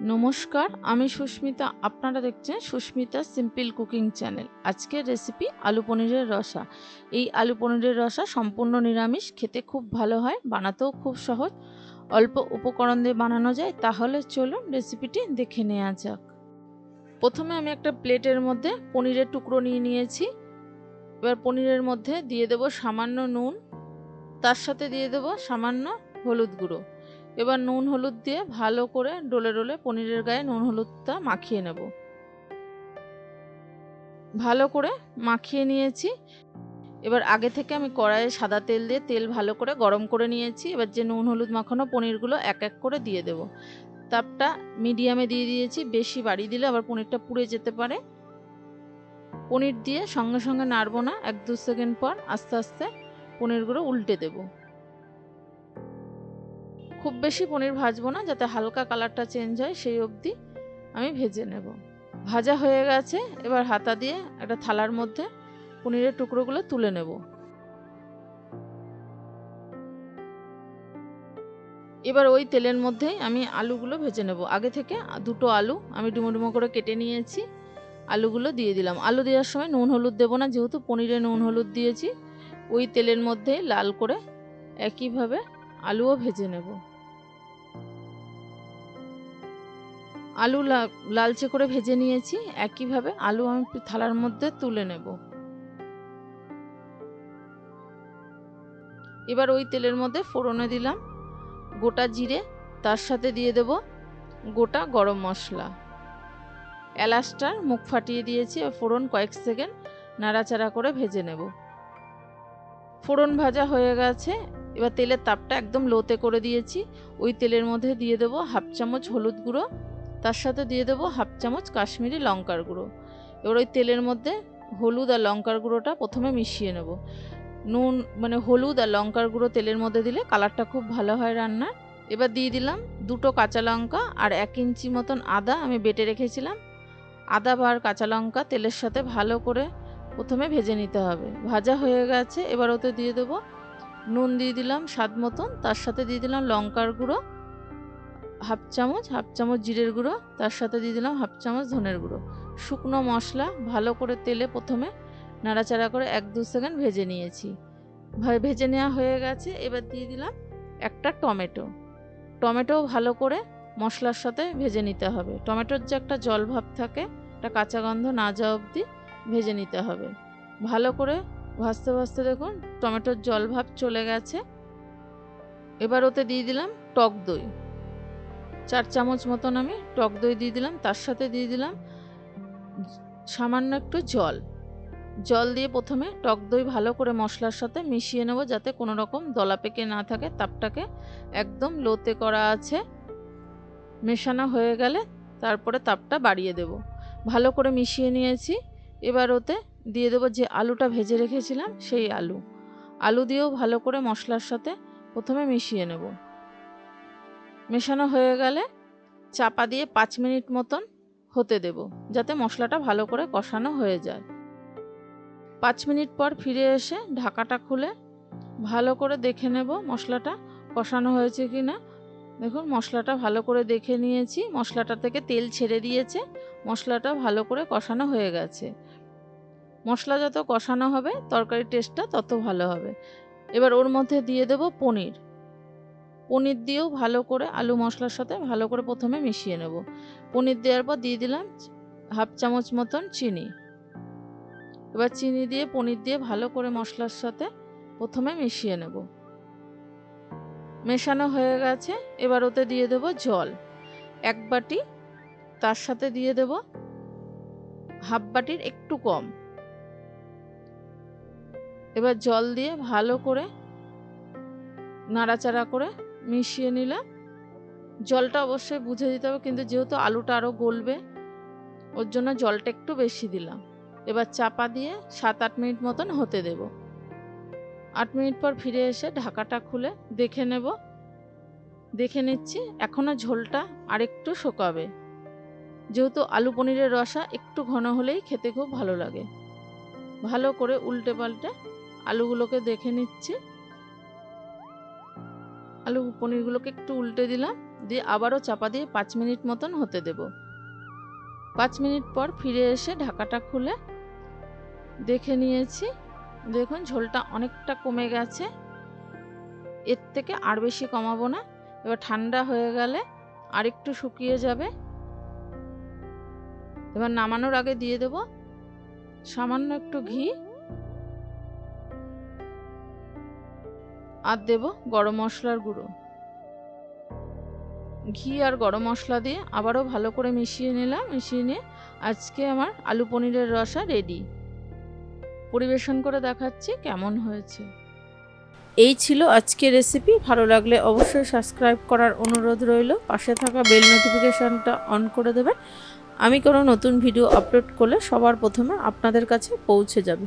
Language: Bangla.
নমস্কার, আমি সুস্মিতা। আপনারা দেখছেন সুস্মিতা সিম্পল কুকিং চ্যানেল আজকের রেসিপি আলু পনিরের রসা। এই আলু পনিরের রসা সম্পূর্ণ নিরামিষ, খেতে খুব ভালো হয়, বানাতেও খুব সহজ। অল্প উপকরণ দিয়ে বানানো যায়, তাহলে চলুন রেসিপিটি দেখে নেওয়া যাক। প্রথমে আমি একটা প্লেটের মধ্যে পনিরের টুকরো নিয়ে নিয়েছি। এবার পনিরের মধ্যে দিয়ে দেব সামান্য নুন, তার সাথে দিয়ে দেব সামান্য হলুদ গুঁড়ো। এবার নুন হলুদ দিয়ে ভালো করে ডলে ডলে পনিরের গায়ে নুন হলুদটা মাখিয়ে নেব। ভালো করে মাখিয়ে নিয়েছি। এবার আগে থেকে আমি কড়াইয়ে সাদা তেল দিয়ে তেল ভালো করে গরম করে নিয়েছি। এবার যে নুন হলুদ মাখানো পনিরগুলো এক এক করে দিয়ে দেব। তাপটা মিডিয়ামে দিয়ে দিয়েছি। বেশি বাড়িয়ে দিলে আবার পনিরটা পুড়ে যেতে পারে। পনির দিয়ে সঙ্গে সঙ্গে নাড়বো না। এক দু সেকেন্ড পর আস্তে আস্তে পনিরগুলো উল্টে দেবো। খুব বেশি পনির ভাজবো না, যাতে হালকা কালারটা চেঞ্জ হয়, সেই অবধি আমি ভেজে নেব। ভাজা হয়ে গেছে, এবার হাতা দিয়ে একটা থালার মধ্যে পনিরের টুকরোগুলো তুলে নেব। এবার ওই তেলের মধ্যেই আমি আলুগুলো ভেজে নেব। আগে থেকে দুটো আলু আমি ডুমো ডুমো করে কেটে নিয়েছি, আলুগুলো দিয়ে দিলাম। আলু দেওয়ার সময় নুন হলুদ দেবো না, যেহেতু পনিরে নুন হলুদ দিয়েছি, ওই তেলের মধ্যেই লাল করে একইভাবে আলুও ভেজে নেব। আলু লালচে করে ভেজে নিয়েছি, একইভাবে আলু আমি থালার মধ্যে তুলে নেব। এবার ওই তেলের মধ্যে ফোড়নে দিলাম, গোটা জিরে, তার সাথে দিয়ে দেব গোটা গরম মশলা। এলাচটার মুখ ফাটিয়ে দিয়েছি ফোড়ন কয়েক সেকেন্ড নাড়াচাড়া করে ভেজে নেব। ফোড়ন ভাজা হয়ে গেছে, এবার তেলের তাপটা একদম লোতে করে দিয়েছি, ওই তেলের মধ্যে দিয়ে দেবো হাফ চামচ হলুদ গুঁড়ো তার সাথে দিয়ে দেবো হাফ চামচ কাশ্মীরি লঙ্কার গুঁড়ো। এবার ওই তেলের মধ্যে হলুদ আর লঙ্কার গুঁড়োটা প্রথমে মিশিয়ে নেব। নুন মানে হলুদ আর লঙ্কার গুঁড়ো তেলের মধ্যে দিলে কালারটা খুব ভালো হয় রান্নার। এবার দিয়ে দিলাম দুটো কাঁচা লঙ্কা আর এক ইঞ্চি মতন আদা আমি বেটে রেখেছিলাম। আদা বার কাঁচা লঙ্কা তেলের সাথে ভালো করে প্রথমে ভেজে নিতে হবে। ভাজা হয়ে গেছে, এবার ওতে দিয়ে দেবো নুন দিয়ে দিলাম স্বাদ মতন। তার সাথে দিয়ে দিলাম লঙ্কার গুঁড়ো। হাফ চামচ হাফ চামচ জিরের গুঁড়ো, তার সাথে দিয়ে দিলাম হাফ চামচ ধনের গুঁড়ো। শুকনো মশলা, ভালো করে তেলে প্রথমে নাড়াচাড়া করে এক দু সেকেন্ড ভেজে নিয়েছি। ভেজে নেওয়া হয়ে গেছে। এবার দিয়ে দিলাম একটা টমেটো। টমেটো ভালো করে মশলার সাথে ভেজে নিতে হবে। টমেটোর যে একটা জল ভাব থাকে, একটা কাঁচা গন্ধ না যাওয়া অবধি ভেজে নিতে হবে। ভালো করে ভাজতে ভাজতে দেখুন, টমেটোর জল ভাব চলে গেছে। এবার ওতে দিয়ে দিলাম টক দই। চার চামচ মতন আমি টক দই দিয়ে দিলাম, তার সাথে দিয়ে দিলাম সামান্য একটু জল। জল দিয়ে প্রথমে টক দই ভালো করে মশলার সাথে মিশিয়ে নেব যাতে কোনো রকম দলা পেকে না থাকে, তাপটাকে একদম লোতে করা আছে। মেশানো হয়ে গেলে তারপরে তাপটা বাড়িয়ে দেব। ভালো করে মিশিয়ে নিয়েছি। এবার ওতে দিয়ে দেবো যে আলুটা ভেজে রেখেছিলাম, সেই আলু। আলু দিয়েও ভালো করে মশলার সাথে প্রথমে মিশিয়ে নেব। মেশানো হয়ে গেলে চাপা দিয়ে পাঁচ মিনিট মতন হতে দেব, যাতে মশলাটা ভালো করে কষানো হয়ে যায়। পাঁচ মিনিট পর ফিরে এসে ঢাকাটা খুলে ভালো করে দেখে নেব মশলাটা কষানো হয়েছে কি না দেখুন, মশলাটা ভালো করে দেখে নিয়েছি। মশলাটা থেকে তেল ছেড়ে দিয়েছে। মশলাটা ভালো করে কষানো হয়ে গেছে। মশলা যত কষানো হবে, তরকারির টেস্টটা তত ভালো হবে। এবার ওর মধ্যে দিয়ে দেব পনির। পনির দিয়েও ভালো করে আলু মশলার সাথে ভালো করে প্রথমে মিশিয়ে নেব। পনির দেওয়ার পর দিয়ে দিলাম হাফ চামচ মতন চিনি। এবার চিনি দিয়ে, পনির দিয়ে ভালো করে মশলার সাথে প্রথমে মিশিয়ে নেব। মেশানো হয়ে গেছে। এবার ওতে দিয়ে দেব জল। এক বাটি, তার সাথে দিয়ে দেব হাফ বাটির একটু কম। এবার জল দিয়ে ভালো করে নাড়াচাড়া করে মিশিয়ে নিলাম। জলটা অবশ্যই বুঝে দিতে হবে, কিন্তু যেহেতু আলুটা আরও গলবে, ওর জন্য জলটা একটু বেশি দিলাম। এবার চাপা দিয়ে সাত আট মিনিট মতন হতে দেব। আট মিনিট পর ফিরে এসে ঢাকাটা খুলে দেখে নেব। দেখে নিচ্ছি এখনও ঝোলটা আরেকটু শোকাবে। যেহেতু আলু পনিরের রসা একটু ঘন হলেই খেতে খুব ভালো লাগে। ভালো করে উল্টে পাল্টে আলুগুলোকে দেখে নিচ্ছি। আলু পনিরগুলোকে একটু উল্টে দিলাম, দিয়ে আবারও চাপা দিয়ে পাঁচ মিনিট মতন হতে দেব। পাঁচ মিনিট পর ফিরে এসে ঢাকাটা খুলে দেখে নিয়েছি। দেখুন, ঝোলটা অনেকটা কমে গেছে। এর থেকে আর বেশি কমাবো না। এবার ঠান্ডা হয়ে গেলে আরেকটু শুকিয়ে যাবে। এবার নামানোর আগে দিয়ে দেব সামান্য একটু ঘি। আর দেব গরম মশলার গুঁড়ো। ঘি আর গরম মশলা দিয়ে আবারও ভালো করে মিশিয়ে নিলাম, মিশিয়ে নিয়ে আজকে আমার আলু পনিরের রসা রেডি পরিবেশন করে দেখাচ্ছি কেমন হয়েছে। এই ছিল আজকের রেসিপি ভালো লাগলে অবশ্যই সাবস্ক্রাইব করার অনুরোধ রইল। পাশে থাকা বেল নোটিফিকেশানটা অন করে দেবেন। আমি কোনো নতুন ভিডিও আপলোড করলে সবার প্রথমে আপনাদের কাছে পৌঁছে যাবে।